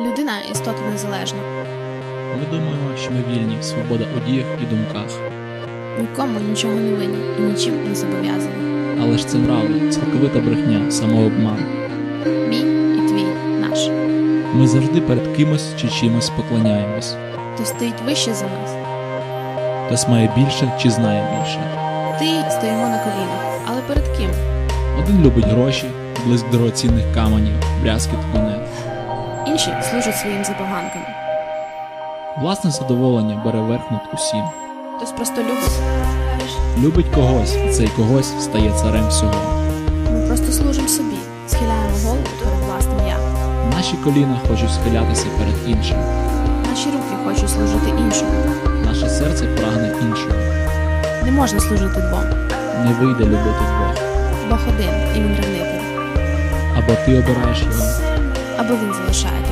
Людина істота незалежна. Ми думаємо, що ми вільні, свобода у діях і думках. Нікому нічого не винні і нічим не зобов'язані. Але ж це правда, цілковита брехня, самообман. Мій і твій наш. Ми завжди перед кимось чи чимось поклоняємось. Хто стоїть вище за нас. Хтось має більше чи знає більше. Ти стоїмо на колінах. Але перед ким? Один любить гроші, блиск дорогоцінних каменів, брязкіт монет. Інші служать своїм забаганкам. Власне задоволення бере верх над усім. Хтось просто любить. Любить когось, і цей когось стає царем всього. Ми просто служимо собі, схиляємо голову перед власним я. Наші коліна хочуть схилятися перед іншим. Наші руки хочуть служити іншому. Наше серце прагне іншого. Не можна служити двом. Не вийде любити двох. Бог один і він ревнитель. Або ти обираєш його Або він залишає